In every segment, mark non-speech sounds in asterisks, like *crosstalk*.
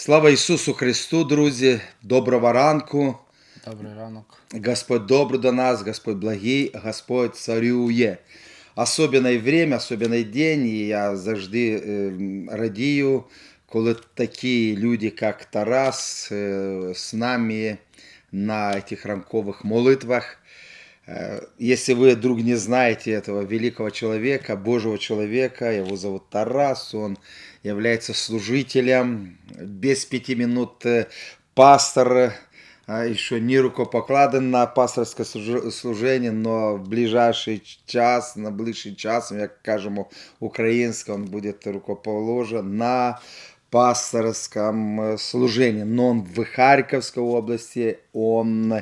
Слава Ісусу Христу, друзі! Доброго ранку! Добрий ранок. Господь добрий до нас, Господь благий, Господь царює. Особенне время, особенний день, і я завжди е, радію, коли такі люди, як Тарас, е, з нами на цих ранкових молитвах. Э, Если вы, вдруг не знаете этого великого человека, Божьего человека, его зовут Тарас, он является служителем, без пяти минут э, пастор, а еще не рукопокладен на пасторське служи- служение, но в ближайший час, на ближчий час, як кажемо українською, він буде рукоположен на пасторском э, служении. Но он в Харьковской области, он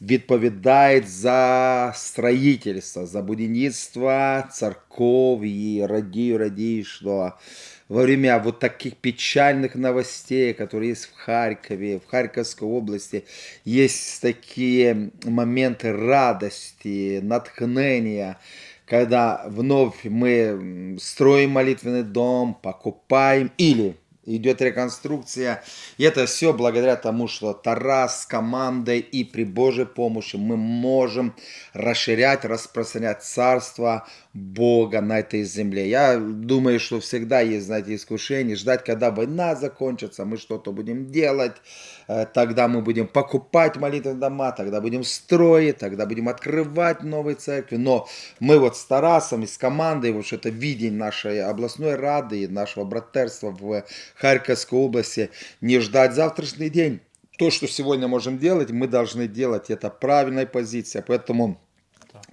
відповідає за строительство, за будівництво церков. И радію, радію, что во время вот таких печальных новостей, которые есть в Харькове, в Харьковской области, есть такие моменты радости, натхнения, когда вновь мы м, строим молитвенный дом, покупаем или идет реконструкция. И это все благодаря тому, что Тарас с командой и при Божьей помощи мы можем расширять, распространять царство Бога на этой земле. Я думаю, что всегда есть, знаете, искушение ждать, когда война закончится, мы что-то будем делать, э, тогда мы будем покупать молитвенные дома, тогда будем строить, тогда будем открывать новые церкви. Но мы вот с Тарасом и с командой, вот что-то видение нашей областной рады и нашего братерства в Харьковской области, не ждать завтрашний день. То, что сегодня можем делать, мы должны делать. Это правильная позиция. Поэтому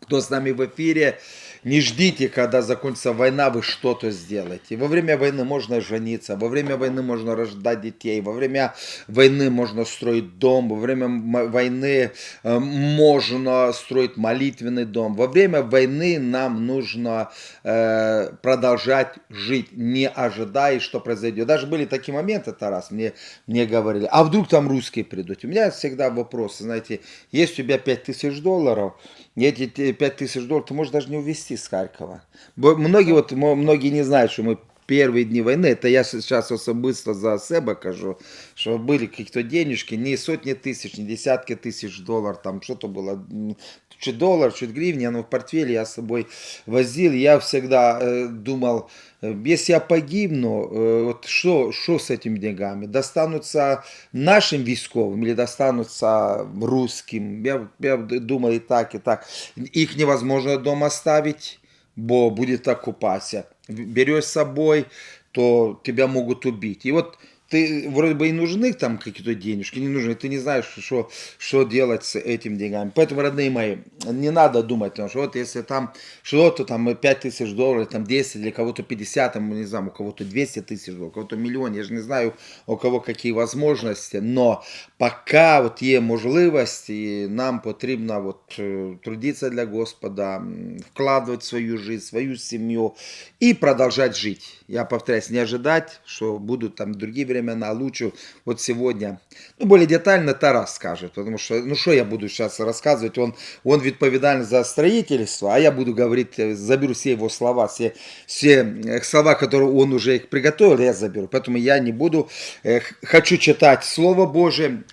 кто с нами в эфире, не ждите, когда закончится война, вы что-то сделаете. Во время войны можно жениться, во время войны можно рождать детей, во время войны можно строить дом, во время войны э, можно строить молитвенный дом. Во время войны нам нужно э, продолжать жить, не ожидая, что произойдет. Даже были такие моменты, Тарас, мне, мне говорили, а вдруг там русские придут? У меня всегда вопрос, знаете, есть у тебя 5000 долларов, эти те 5000 долларов ты можешь даже не увезти с Харькова. Бо Многие, вот, мо- многие не знают, что мы первые дни войны, это я сейчас особисто за себе кажу, что были какие-то денежки, не сотни тысяч, не десятки тысяч долларов, там что-то было, чуть доллар, чуть гривни, оно в портфеле я с собой возил, я всегда э, думал, э, если я погибну, э, вот что, что с этими деньгами? Достанутся нашим військовым или достанутся русским? Я, я думал и так, и так. Их невозможно дома оставить, бо будет оккупация. Берешь с собой, то тебя могут убить. И вот ты вроде бы и нужны там какие-то денежки, не нужны, ты не знаешь, что, что делать с этими деньгами. Поэтому, родные мои, не надо думать, потому что вот если там что-то, там 5 тысяч долларов, там 10, для кого-то 50, там, не знаю, у кого-то 200 тысяч долларов, у кого-то миллион, я же не знаю, у кого какие возможности, но пока вот є можливість, і нам потрібно вот, е, трудиться для Господа, м, вкладывать в свою жизнь, свою семью и продолжать жить. Я повторяюсь, не ожидать, что будут там другие времена, лучше вот сегодня. Ну, более детально Тарас скажет, потому что, ну, что я буду сейчас рассказывать, он, он відповідальний за строительство, а я буду говорить, э, заберу все его слова, все, все э, слова, которые он уже их приготовил, я заберу. Поэтому я не буду, э, х- хочу читать Слово Божие, Е,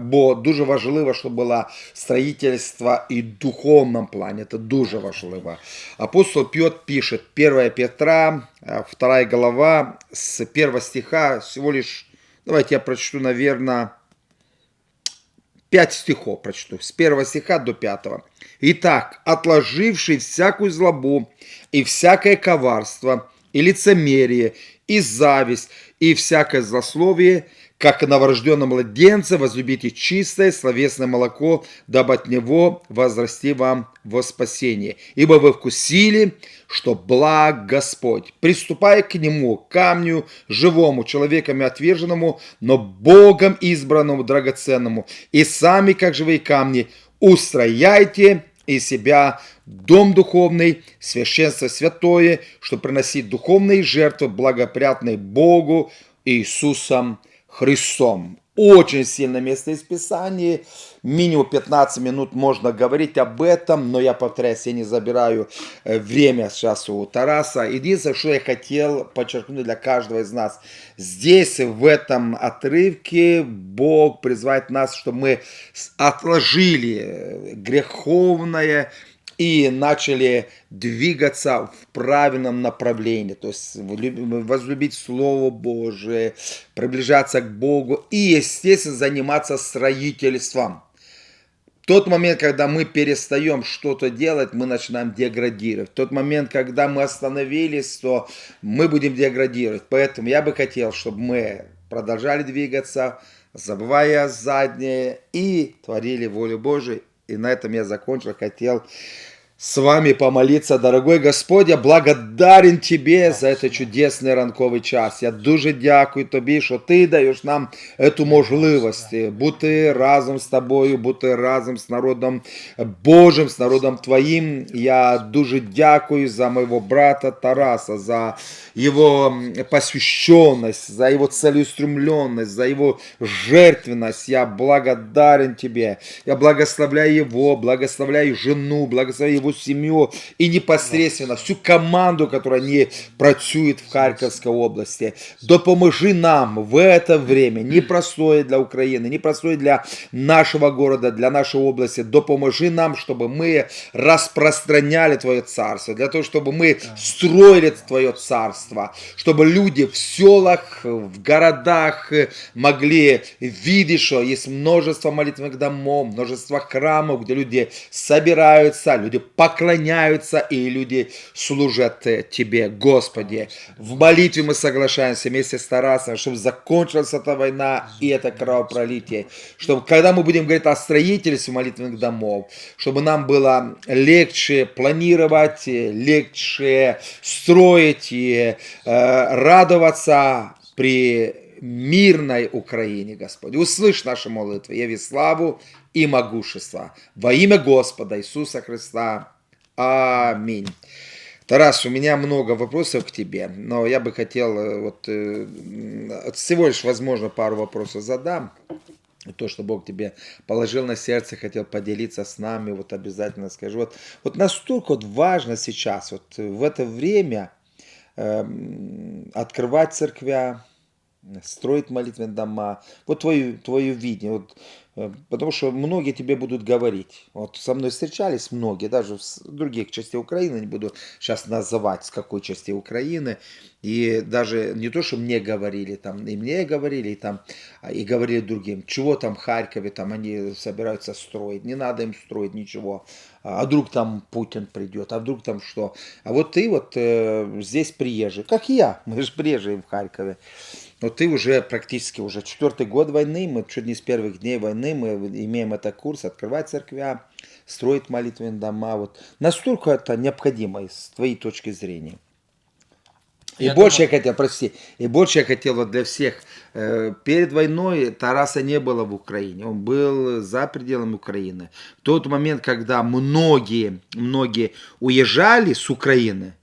Бо дуже важливо, щоб було строительство і в духовному плані. Це дуже важливо. Апостол Петр пишет, 1 Петра, е, 2 глава, с 1 стиха, всего лишь, давайте я прочту, наверное, 5 стихов прочту, с 1 стиха до 5. Итак, отложивший всякую злобу и всякое коварство, и лицемерие, и зависть, и всякое злословие, как новорожденного младенца, возлюбите чистое словесное молоко, дабы от него возрасти вам во спасение. Ибо вы вкусили, что благ Господь, приступая к нему, камню живому, человеками отверженному, но Богом избранному, драгоценному, и сами, как живые камни, устрояйте из себя дом духовный, священство святое, что приносить духовные жертвы, благоприятные Богу Иисусом Христом. Очень сильное место из Писания. Минимум 15 минут можно говорить об этом, но я повторяюсь, я не забираю э, время сейчас у Тараса. Единственное, что я хотел подчеркнуть для каждого из нас. Здесь, в этом отрывке, Бог призывает нас, чтобы мы отложили э, греховное, и начали двигаться в правильном направлении, то есть возлюбить Слово Божие, приближаться к Богу и, естественно, заниматься строительством. В тот момент, когда мы перестаем что-то делать, мы начинаем деградировать. В тот момент, когда мы остановились, то мы будем деградировать. Поэтому я бы хотел, чтобы мы продолжали двигаться, забывая заднее и творили волю Божию. И на этом я закончил. Хотел с вами помолиться, дорогой Господь, я благодарен Тебе за цей чудесний ранковий час. Я дуже дякую Тобі, що Ти даєш нам цю можливість бути разом з Тобою, бути разом з народом Божим, з народом Твоїм. Я дуже дякую за моего брата Тараса, за его посвященность, за его целеустремленность, за его жертвенность. Я благодарен Тебе. Я благословляю его, благословляю жену, благословляю его семью и непосредственно всю команду, которая не працюет в Харьковской области. Допоможи нам в это время, непростое для Украины, непростое для нашего города, для нашей области. Допоможи нам, чтобы мы распространяли Твое царство, для того, чтобы мы строили Твое царство, чтобы люди в селах, в городах могли видеть, что есть множество молитвенных домов, множество храмов, где люди собираются, люди поклоняются и люди служат э, Тебе, Господи. В молитве мы соглашаемся вместе с Тарасом, чтобы закончилась эта война и это кровопролитие, чтобы когда мы будем говорить о строительстве молитвенных домов, чтобы нам было легче планировать, э, легче строить и э, радоваться при мирной Украине, Господи. Услышь наши молитвы, яви славу и могущество. Во имя Господа Иисуса Христа. Аминь. Тарас, у меня много вопросов к тебе, но я бы хотел, э, вот э, всего лишь, возможно, пару вопросов задам. То, что Бог тебе положил на сердце, хотел поделиться с нами, вот обязательно скажу. Вот, вот настолько вот важно сейчас, вот э, в это время, эм, открывать церквя, строить молитвенные дома. Вот твое, твое видение. Вот, э, потому что многие тебе будут говорить. Вот со мной встречались многие, даже с других частей Украины, не буду сейчас называть, с какой части Украины. И даже не то, что мне говорили, там, и мне говорили, и, там, а, и говорили другим, чего там в Харькове, там они собираются строить, не надо им строить ничего. А а вдруг там Путин придет, а вдруг там что? А вот ты вот э, здесь приезжий, как и я, мы же приезжие в Харькове. Но ты уже практически уже четвертый год войны, мы чуть не с первых дней войны, мы имеем это курс открывать церквя, строить молитвенные дома. Вот. Настолько это необходимо с твоей точки зрения. И Я больше думаю- я хотел, прости, и больше я хотел вот для всех. э, Перед войной Тараса не было в Украине, он был за пределами Украины. В тот момент, когда многие, многие уезжали с Украины,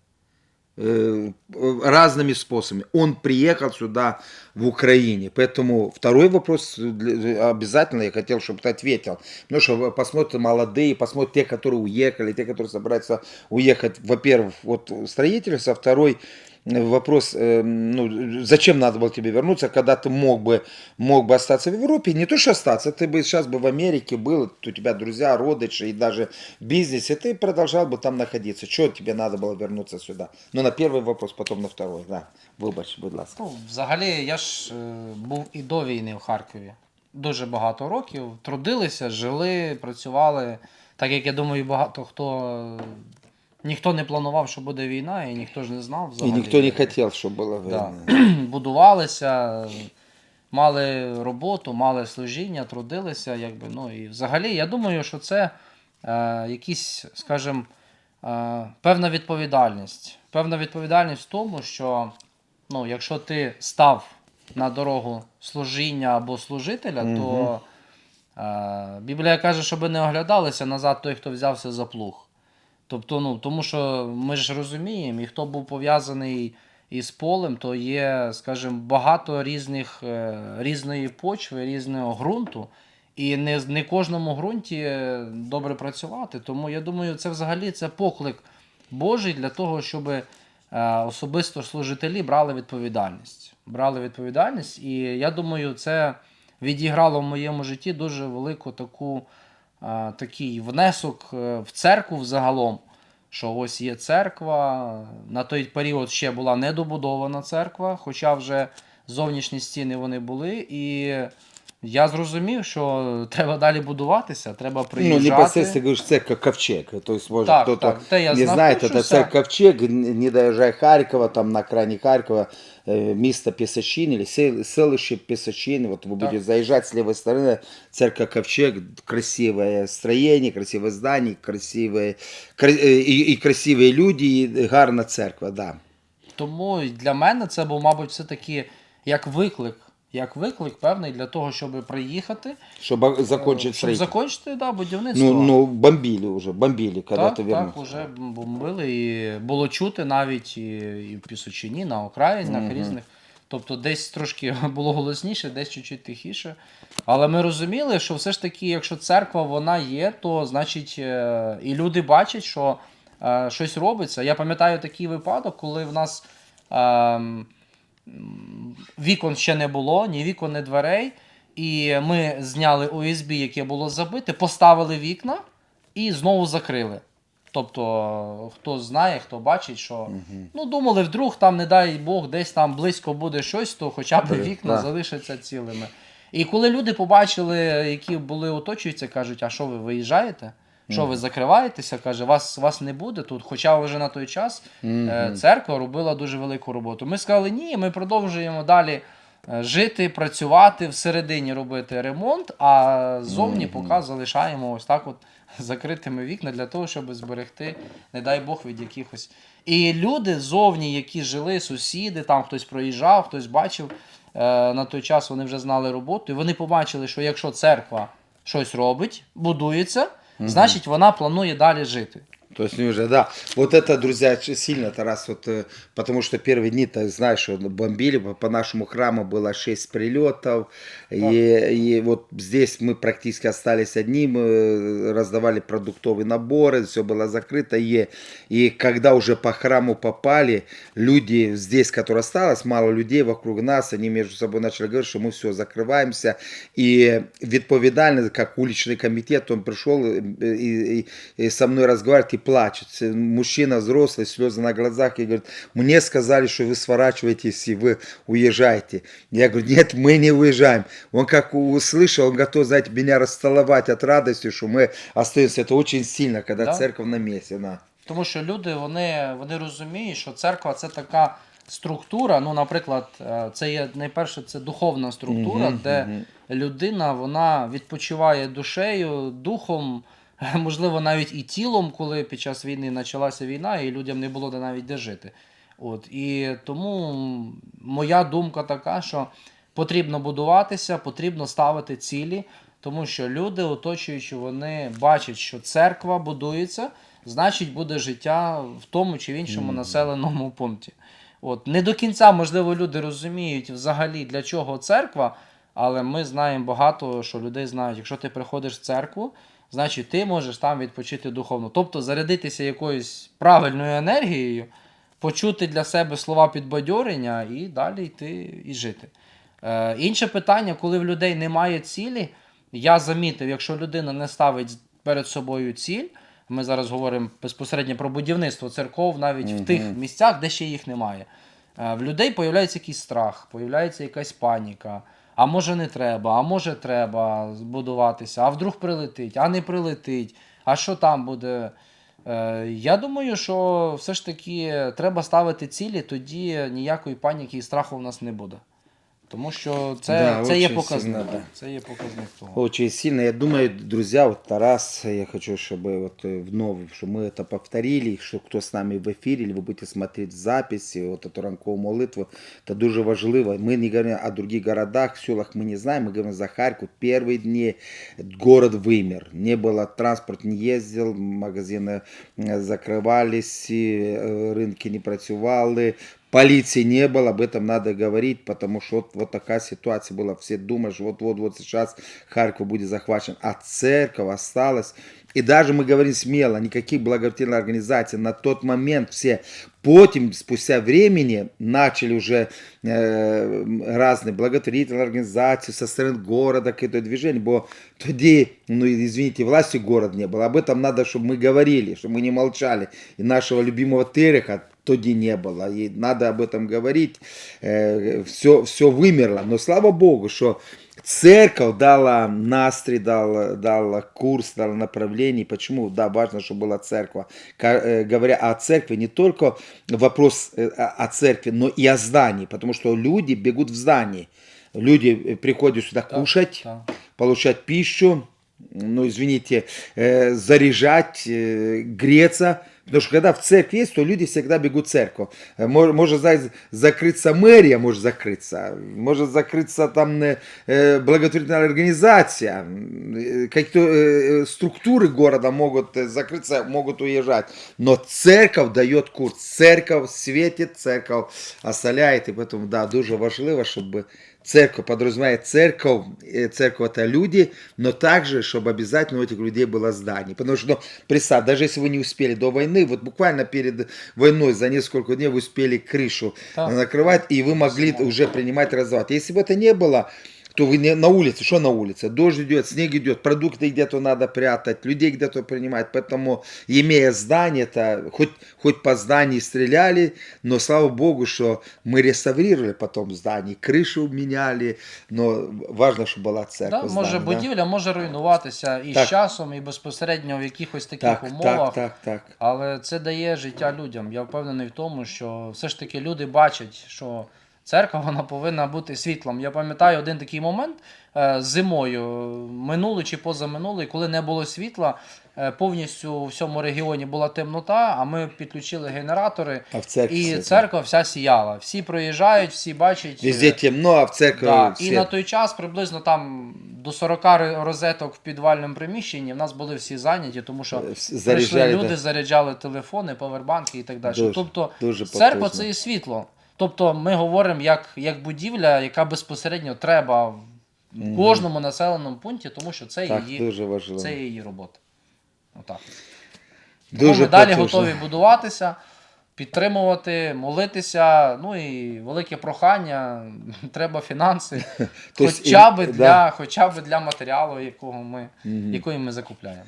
разными способами. Он приехал сюда, в Украине. Поэтому второй вопрос обязательно я хотел, чтобы ты ответил. Потому что посмотрят молодые, посмотрят те, которые уехали, те, которые собираются уехать. Во-первых, вот строительство. Второй э, вопрос, э, ну, зачем надо было тебе вернуться, когда ты мог бы, мог бы остаться в Европе? Не то, что остаться, ты бы сейчас бы в Америке был, у тебя друзья, родичи и даже в бизнесе, ты продолжал бы там находиться. Чего тебе надо было вернуться сюда? Ну, на первый вопрос, потом на второй. Да, вибач, будь ласка. Ну, взагалі, я ж е, був і до війни в Харкові. Дуже багато років. Трудилися, жили, працювали. Так як я думаю, багато хто. Ніхто не планував, що буде війна, і ніхто ж не знав взагалі. никто не хотел, чтобы было Да. *clears throat* Будувалися, мали роботу, мали служіння, трудилися. Якби, ну, і взагалі, я думаю, що це е, якісь, скажімо, е, певна відповідальність. Певна відповідальність в тому, що ну, якщо ти став на дорогу служіння або служителя, то е, Біблія каже, щоб не оглядалися назад той, хто взявся за плуг. Тобто, ну, тому що ми ж розуміємо, і хто був пов'язаний із полем, то є, скажімо, багато різних, е, різної почви, різного ґрунту. І не, не кожному ґрунті е, добре працювати. Тому я думаю, це взагалі це поклик Божий для того, щоб е, особисто служителі брали відповідальність. Брали відповідальність, і я думаю, це відіграло в моєму житті дуже велику таку, такий внесок е, в церкву взагалом. Що ось є церква. На той період ще була недобудована церква, хоча вже зовнішні стіни вони були. І я зрозумів, що *laughs* треба далі будуватися, треба Ну, приїжджати. непосредственно говоришь, церковь Ковчег. То есть, может, Так, кто-то так, те я не это знаходжуся. церковь Ковчег, не доезжая Харькова, там на крайне Харькова, э, место Песочин или сел- селище Песочин. Вот вы будете заезжать с левой стороны, церковь Ковчег, красивое строение, красивое здание, красивые, кра- э, и, и красивые люди, и гарна церква, да. Тому й для мене це був, мабуть, все-таки як виклик. як виклик певний для того, щоб приїхати, Чтобы закончить щоб строительство. закінчити да, будівництво. Ну, ну, бомбили уже, бомбили, когда так, ты вернулся. так, уже бомбили, і було чути навіть і, і в Пісочині, на окраїнах різних. Тобто десь трошки *laughs* було голосніше, десь чуть-чуть тихіше. Але ми розуміли, що все ж таки, якщо церква вона є, то значить е, і люди бачать, що е, щось робиться. Я пам'ятаю такий випадок, коли в нас ем, вікон ще не було, ні вікон, ні дверей. І ми зняли ОСБ, яке було забите, поставили вікна і знову закрили. Тобто, хто знає, хто бачить, що ну думали, вдруг там, не дай Бог, десь там близько буде щось, то хоча б вікна так. залишаться цілими. І коли люди побачили, які були оточуються, кажуть, а що ви виїжджаєте? Що ви закриваєтеся? Каже, вас, вас не буде тут. Хоча вже на той час е, церква робила дуже велику роботу. Ми сказали, ні, ми продовжуємо далі е, жити, працювати, всередині робити ремонт, а ззовні поки залишаємо ось так от *laughs* закритими вікна для того, щоб зберегти, не дай Бог, від якихось. І люди зовні, які жили, сусіди, там хтось проїжджав, хтось бачив. е, На той час вони вже знали роботу, і вони побачили, що якщо церква щось робить, будується, значить вона планує далі жити. То есть уже, да. Вот это, друзья, сильно Тарас, вот, э, потому что первые дни, ты знаешь, бомбили, по- нашему храму было 6 прилетов, и, и вот здесь мы практически остались одни, мы э, раздавали продуктовые наборы, все было закрыто, и, и когда уже по храму попали, люди здесь, которые осталось, мало людей вокруг нас, они между собой начали говорить, что мы все, закрываемся, и відповідальний, как уличный комитет, он пришел и, и- и со мной разговаривает плачет. Э, Мужчина взрослый, слезы на глазах, и говорит, мне сказали, что вы сворачиваетесь и вы уезжаете. Я говорю, нет, мы не уезжаем. Он как услышал, он готов, знаете, меня расцеловать от радости, что мы остаемся. Это очень сильно, когда Да. церковь на месте. Да. Тому що люди вони, вони розуміють, що церква це така структура. Ну, наприклад, е, це є найперше це духовна структура, Мгм, де мгм. людина вона відпочиває душею, духом, *laughs* можливо, навіть і тілом, коли під час війни почалася війна, і людям не було де навіть де жити. От і тому моя думка така, що потрібно будуватися, потрібно ставити цілі, тому що люди, оточуючи, вони бачать, що церква будується, значить буде життя в тому чи в іншому населеному пункті. От не до кінця, можливо, люди розуміють взагалі для чого церква, але ми знаємо багато, що людей знають, якщо ти приходиш в церкву, значить ти можеш там відпочити духовно. Тобто зарядитися якоюсь правильною енергією, почути для себе слова підбадьорення і далі йти і жити. Е, інше питання, коли в людей немає цілі, я замітив, якщо людина не ставить перед собою ціль, ми зараз говоримо безпосередньо про будівництво церков навіть в тих місцях, де ще їх немає. Е, В людей появляється якийсь страх, появляється якась паніка. А може не треба, а може треба збудуватися, а вдруг прилетить, а не прилетить, а що там буде? Е, Я думаю, що все ж таки треба ставити цілі, тоді ніякої паніки і страху в нас не буде. Тому що це, Да, це є очень показник. сильно, да. Це є показник того. Очень сильно. Я думаю, друзья, вот Тарас, я хочу, чтобы вот э, вновь, чтобы мы это повторили, что кто с нами в эфире, или вы будете смотреть записи, вот эту ранкову молитву, это дуже важливо. Мы не говорим о других городах, селах мы не знаем, мы говорим за Харьков. Первые дни город вымер, не было, транспорт не ездил, магазины э, закрывались, и, э, рынки не працювали, полиции не было, об этом надо говорить, потому что вот, вот такая ситуация была. Все думаешь, вот-вот-вот сейчас Харьков будет захвачен, а церковь осталась. И даже мы говорим смело, никаких благотворительных организаций на тот момент все потім, спустя времени, начали уже э, разные благотворительные организации со стороны города, какие-то движения, бо тоді, ну извините, власти город не было. Об этом надо, чтобы мы говорили, чтобы мы не молчали. И нашего любимого Тереха тоді не было. И надо об этом говорить. Э, все, все вымерло. Но слава Богу, что Церковь дала настрой, дала, дала курс, дала направление. Почему? Да, важно, чтобы была церковь. Э, Говоря о церкви, не только вопрос э, о церкви, но и о здании. Потому что люди бегут в здание. Люди приходят сюда кушать, так. получать пищу, ну, извините, заряжать, греться. Потому что когда в церкви есть, то люди всегда бегут в церковь. Э, мо- Может за- закрыться мэрия, может закрыться, может закрыться там э, э, благотворительная организация, э, какие-то э, э, структуры города могут э, закрыться, могут уезжать. Но церковь дает курс, церковь светит, церковь оселяет, и поэтому, да, дуже важливо, чтобы церковь, подразумевает церковь, э, церковь это люди, но также, чтобы обязательно у этих людей было здание. Потому что, ну, представь, даже если вы не успели до войны, вот буквально перед войной за несколько дней вы успели крышу Так. накрывать, и вы могли уже принимать раздавать. Если бы это не было, то вы не на улице, что на улице? Дождь идет, снег идет, продукты где-то надо прятать, людей где-то принимать. Поэтому, имея здание, это хоть, хоть по зданию стреляли, но слава богу, что мы реставрировали потом здание, крышу меняли, но важно, чтобы была Да, церковь. може здание, да. будівля може руйнуватися і Так. з часом, і безпосередньо в якихось таких Так, умовах. так, так, так. Але це дає життя людям. Я впевнений в тому, що все ж таки люди бачать, що церква вона повинна бути світлом. Я пам'ятаю один такий момент е, зимою, минулий чи позаминулий, коли не було світла, е, повністю у всьому регіоні була темнота, а ми підключили генератори, А в церкві і церква вся сіяла. Всі проїжджають, всі бачать. Везде е, темно, а в церкви Да, і на той час приблизно там до 40 розеток в підвальному приміщенні в нас були всі зайняті, тому що Е, прийшли люди, да. заряджали телефони, павербанки і так далі. Дуже, тобто дуже церква це і світло. Тобто ми говоримо як, як будівля, яка безпосередньо треба в кожному населеному пункті, тому що це так, її, дуже це її робота. Отак. Тому Дуже ми далі потужно. готові будуватися, підтримувати, молитися. Ну і велике прохання, *laughs* треба фінанси, *laughs* Тобто, хоча б для, да. хоча б для матеріалу, якого ми, який ми закупляємо.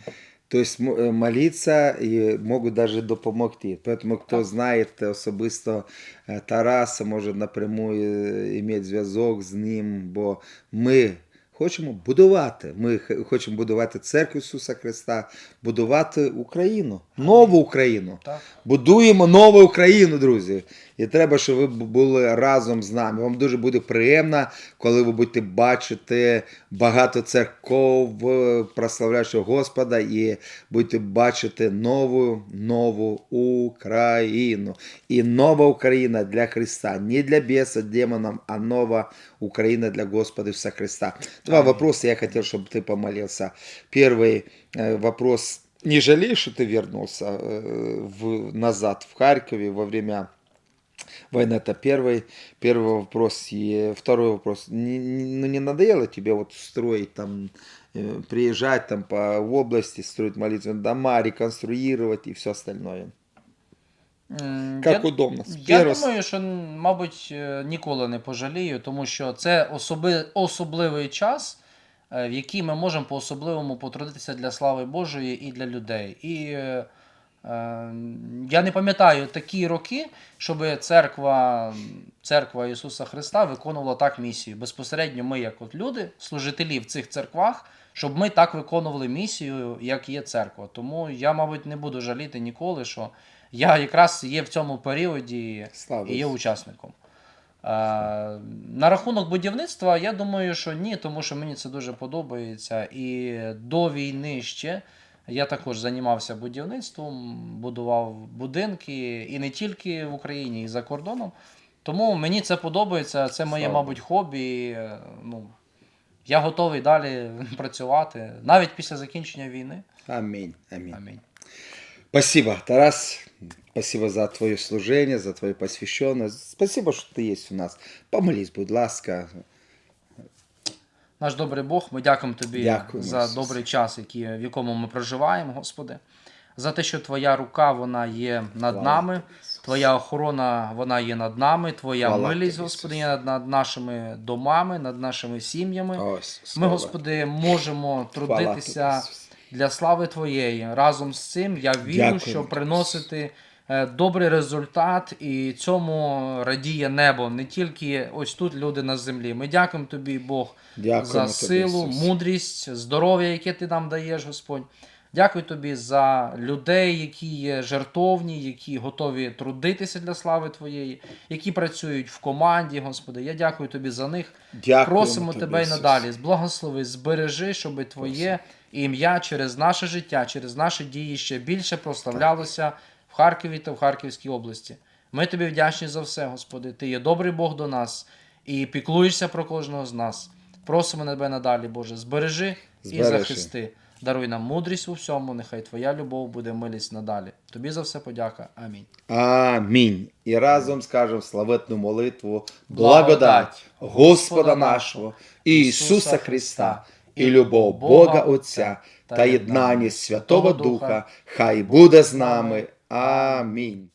То есть е, молиться і можуть навіть допомогти. Поэтому хто знає особисто е, Тараса, може напряму е, мати зв'язок з ним, бо ми хочемо будувати. Ми хочемо будувати церкву Ісуса Христа, будувати Україну, нову Україну. Так. Будуємо нову Україну, друзі. І треба, щоб ви бу- були разом з нами. Вам дуже буде приємно, коли ви будете бачити багато церков, е, прославляючи Господа, і будете бачити нову, нову Україну. І нова Україна для Христа. Не для беса, демонам, а нова Украина для Господа Иисуса Христа. Два вопроса я хотел, чтобы ты помолился. Первый э, вопрос. Не жалеешь, что ты вернулся э, в, назад в Харькове во время войны? Это первый, первый вопрос. И второй вопрос. Не, не- ну, не надоело тебе вот строить там, э, приезжать там по области, строить молитвенные дома, реконструировать и все остальное? М, Как я- удобно. С Я первого с- думаю, що, м, мабуть, е, ніколи не пожалію, тому що це особи, особливий час, е, в який ми можемо по-особливому потрудитися для слави Божої і для людей. І е, е, я не пам'ятаю такі роки, щоб церква, церква Ісуса Христа виконувала так місію. Безпосередньо ми, як от люди, служителі в цих церквах, щоб ми так виконували місію, як є церква. Тому я, мабуть, не буду жаліти ніколи, що я якраз є в цьому періоді Слава і є учасником. Е, на рахунок будівництва, я думаю, що ні, тому що мені це дуже подобається. І до війни ще я також займався будівництвом, будував будинки і не тільки в Україні, і за кордоном. Тому мені це подобається, це моє, Слава мабуть, хобі. Ну, я готовий далі *laughs* працювати навіть після закінчення війни. Аминь. Аминь. Амінь. Спасибо, Тарас. Спасибо за твое служение, за твою посвященность. Спасибо, что ты есть у нас. Помолись, будь ласка. Наш добрий Бог, ми дякуємо тобі Дякуємо, за Ісус. добрий час, який, в якому ми проживаємо, Господи. За те, що Твоя рука вона є над Слава нами, Тобі, Твоя охорона вона є над нами, Твоя Слава милість, Тобі, Господи, є над, над нашими домами, над нашими сім'ями. Ми. Господи, можемо трудитися Тобі, для слави Твоєї. Разом з цим я вірю, Дякуємо що приносити добрий результат, і цьому радіє небо, не тільки ось тут люди на землі. Ми дякуємо Тобі, Бог, Дякуємо за силу, Ісус. мудрість, здоров'я, яке ти нам даєш, Господь. Дякую тобі за людей, які є жертовні, які готові трудитися для слави Твоєї, які працюють в команді, Господи. Я дякую тобі за них. Дякуємо Просимо Тобі, тебе й надалі. Зблагослови, збережи, щоб Твоє ім'я через наше життя, через наші дії ще більше прославлялося в Харкові та в Харківській області. Ми тобі вдячні за все, Господи. Ти є добрий Бог до нас і піклуєшся про кожного з нас. Просимо тебе надалі, Боже, збережи і захисти. Даруй нам мудрість у всьому, нехай Твоя любов буде милість надалі. Тобі за все подяка. Амінь. Амінь. І разом скажемо славетну молитву. Благодать Господа нашого Ісуса Христа і любов Бога Отця та єднання Святого Духа хай буде з нами. Amém.